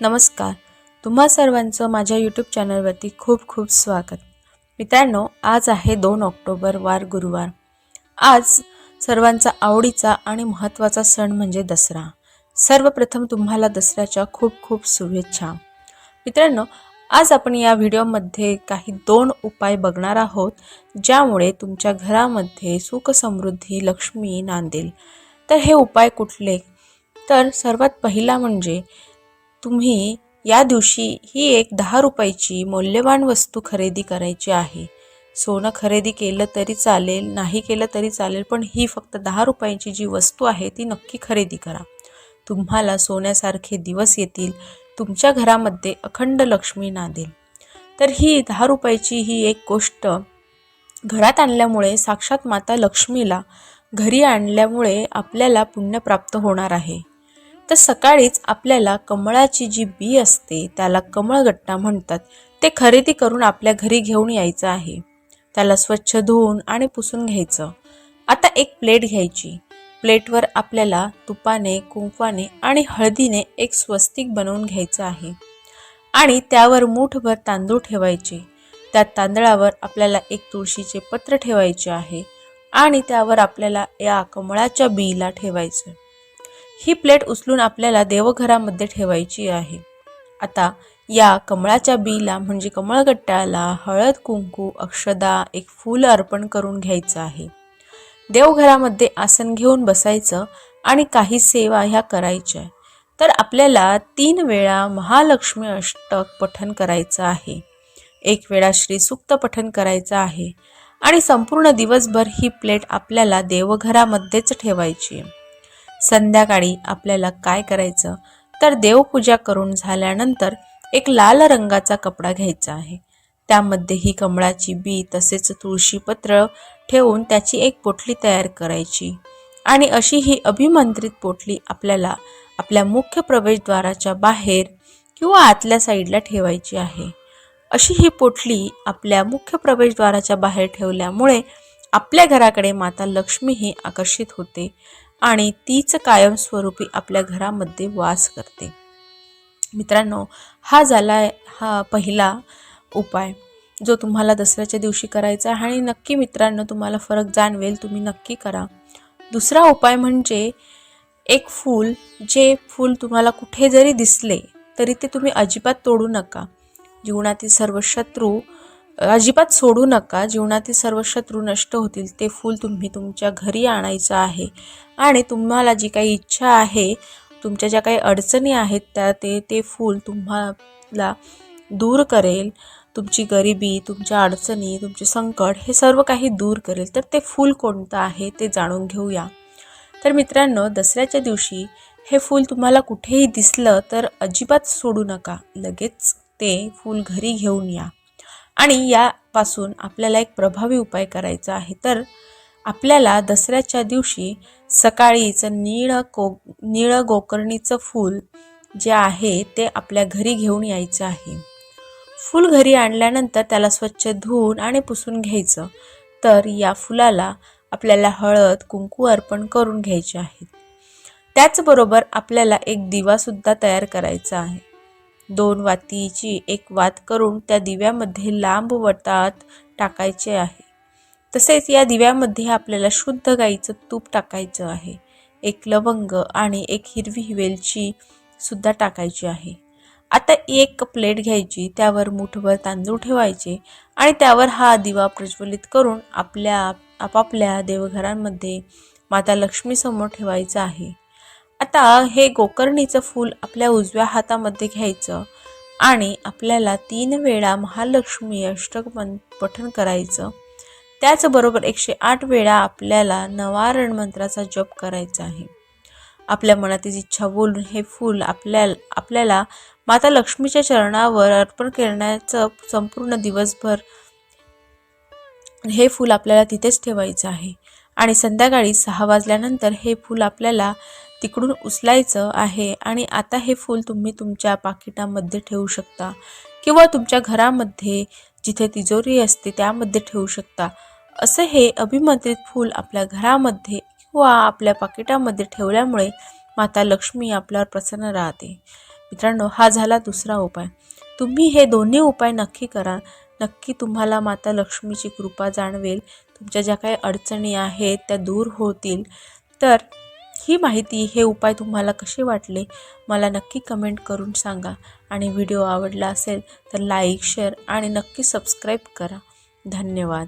नमस्कार. तुम्हा सर्वांचं माझ्या यूट्यूब चॅनलवरती खूप खूप स्वागत. मित्रांनो आज आहे दोन ऑक्टोबर वार गुरुवार. आज सर्वांचा आवडीचा आणि महत्त्वाचा सण म्हणजे दसरा. सर्वप्रथम तुम्हाला दसऱ्याच्या खूप खूप शुभेच्छा. मित्रांनो आज आपण या व्हिडिओमध्ये काही दोन उपाय बघणार आहोत ज्यामुळे तुमच्या घरामध्ये सुख समृद्धी लक्ष्मी नांदेल तर हे उपाय कुठले? तर सर्वात पहिला म्हणजे तुम्ही या दिवशी ही एक दहा रुपयाची मौल्यवान वस्तू खरेदी करायची आहे. सोनं खरेदी केलं तरी चालेल नाही केलं तरी चालेल पण ही फक्त दहा रुपयांची जी वस्तू आहे ती नक्की खरेदी करा. तुम्हाला सोन्यासारखे दिवस येतील तुमच्या घरामध्ये अखंड लक्ष्मी नांदेल. तर ही दहा रुपयाची ही एक गोष्ट घरात आणल्यामुळे साक्षात माता लक्ष्मीला घरी आणल्यामुळे आपल्याला पुण्य प्राप्त होणार आहे. तर सकाळीच आपल्याला कमळाची जी बी असते त्याला कमळगट्टा म्हणतात. ते खरेदी करून आपल्या घरी घेऊन यायचं आहे. त्याला स्वच्छ धुवून आणि पुसून घ्यायचं. आता एक प्लेट घ्यायची. प्लेटवर आपल्याला तुपाने कुंकवाने आणि हळदीने एक स्वस्तिक बनवून घ्यायचं आहे. आणि त्यावर मूठभर तांदूळ ठेवायचे. त्या तांदळावर आपल्याला एक तुळशीचे पत्र ठेवायचे आहे आणि त्यावर आपल्याला या कमळाच्या बीला ठेवायचं. ही प्लेट उचलून आपल्याला देवघरामध्ये ठेवायची आहे. आता या कमळाच्या बीला म्हणजे कमळगट्ट्याला हळद कुंकू अक्षदा एक फूल अर्पण करून घ्यायचं आहे. देवघरामध्ये आसन घेऊन बसायचं आणि काही सेवा ह्या करायच्या तर आपल्याला तीन वेळा महालक्ष्मी अष्टक पठन करायचं आहे. एक वेळा श्रीसुक्त पठन करायचं आहे आणि संपूर्ण दिवसभर ही प्लेट आपल्याला देवघरामध्येच ठेवायची आहे. संध्याकाळी आपल्याला काय करायचं? तर देवपूजा करून झाल्यानंतर एक लाल रंगाचा कपडा घ्यायचा आहे. त्यामध्ये ही कमळाची बी तसेच तुळशीपत्र ठेवून त्याची एक पोटली तयार करायची. आणि अशी ही अभिमंत्रित पोटली आपल्याला आपल्या मुख्य प्रवेशद्वाराच्या बाहेर किंवा आतल्या साईडला ठेवायची आहे. अशी ही पोटली आपल्या मुख्य प्रवेशद्वाराच्या बाहेर ठेवल्यामुळे आपल्या घराकडे माता लक्ष्मी ही आकर्षित होते. आणि तीच कायमस्वरूपी आपल्या घरामध्ये वास करते. मित्रांनो हा झाला हा पहिला उपाय जो तुम्हाला दसऱ्याच्या दिवशी करायचा आहे आणि नक्की मित्रांनो तुम्हाला फरक जाणवेल तुम्ही नक्की करा. दुसरा उपाय म्हणजे एक फूल जे फूल तुम्हाला कुठे जरी दिसले तरी ते तुम्ही अजिबात तोडू नका. जीवनातील सर्व शत्रू अजिबात सोडू नका. जीवनातील सर्व शत्रू नष्ट होतील. ते फूल तुम्ही तुमच्या घरी आणायचं आहे. आणि तुम्हाला जी काही इच्छा आहे तुमच्या ज्या काही अडचणी आहेत त्या ते ते फूल तुम्हाला दूर करेल. तुमची गरिबी तुमच्या अडचणी तुमचे संकट हे सर्व काही दूर करेल. तर ते फूल कोणतं आहे ते जाणून घेऊया. तर मित्रांनो दसऱ्याच्या दिवशी हे फूल तुम्हाला कुठेही दिसलं तर अजिबात सोडू नका. लगेच ते फूल घरी घेऊन या. आणि यापासून आपल्याला एक प्रभावी उपाय करायचा आहे. तर आपल्याला दसऱ्याच्या दिवशी सकाळीच निळ को निळं गोकर्णीचं फूल जे आहे ते आपल्या घरी घेऊन यायचं आहे. फूल घरी आणल्यानंतर त्याला स्वच्छ धुवून आणि पुसून घ्यायचं. तर या फुलाला आपल्याला हळद कुंकू अर्पण करून घ्यायचे आहेत. त्याचबरोबर आपल्याला एक दिवासुद्धा तयार करायचा आहे. दोन वातीची एक वात करून त्या दिव्यामध्ये लांब वटात टाकायचे आहे. तसेच या दिव्यामध्ये आपल्याला शुद्ध गाईचं तूप टाकायचं आहे. एक लवंग आणि एक हिरवी वेलची सुद्धा टाकायची आहे. आता एक प्लेट घ्यायची त्यावर मुठभर तांदूळ ठेवायचे आणि त्यावर हा दिवा प्रज्वलित करून आपल्या आपापल्या देवघरांमध्ये माता लक्ष्मीसमोर ठेवायचं आहे. आता हे गोकर्णीचं फूल आपल्या उजव्या हातामध्ये घ्यायचं आणि आपल्याला तीन वेळा महालक्ष्मी अष्टक पठण करायचं. त्याचबरोबर एकशे आठ वेळा आपल्याला नवारण मंत्राचा जप करायचा आहे. आपल्या मनातील इच्छा बोलून हे फूल आपल्या आपल्याला माता लक्ष्मीच्या चरणावर अर्पण करण्याचं संपूर्ण दिवसभर हे फूल आपल्याला तिथेच ठेवायचं आहे. आणि संध्याकाळी सहा वाजल्यानंतर हे फूल आपल्याला तिकडून उचलायचं आहे आणि आता हे फूल तुम्ही तुमच्या पाकिटामध्ये ठेवू शकता. किंवा तुमच्या घरामध्ये जिथे तिजोरी असते त्यामध्ये ठेवू शकता. असं हे अभिमंत्रित फूल आपल्या घरामध्ये किंवा आपल्या पाकिटामध्ये ठेवल्यामुळे माता लक्ष्मी आपल्यावर प्रसन्न राहते. मित्रांनो हा झाला दुसरा उपाय. तुम्ही हे दोन्ही उपाय नक्की करा. नक्की तुम्हाला माता लक्ष्मीची कृपा जाणवेल. तुमच्या ज्या काही अडचणी आहेत त्या दूर होतील. तर ही माहिती हे उपाय तुम्हाला कसे वाटले मला नक्की कमेंट करून सांगा. आणि व्हिडिओ आवडला असेल तर लाईक शेअर आणि नक्की सबस्क्राईब करा. धन्यवाद.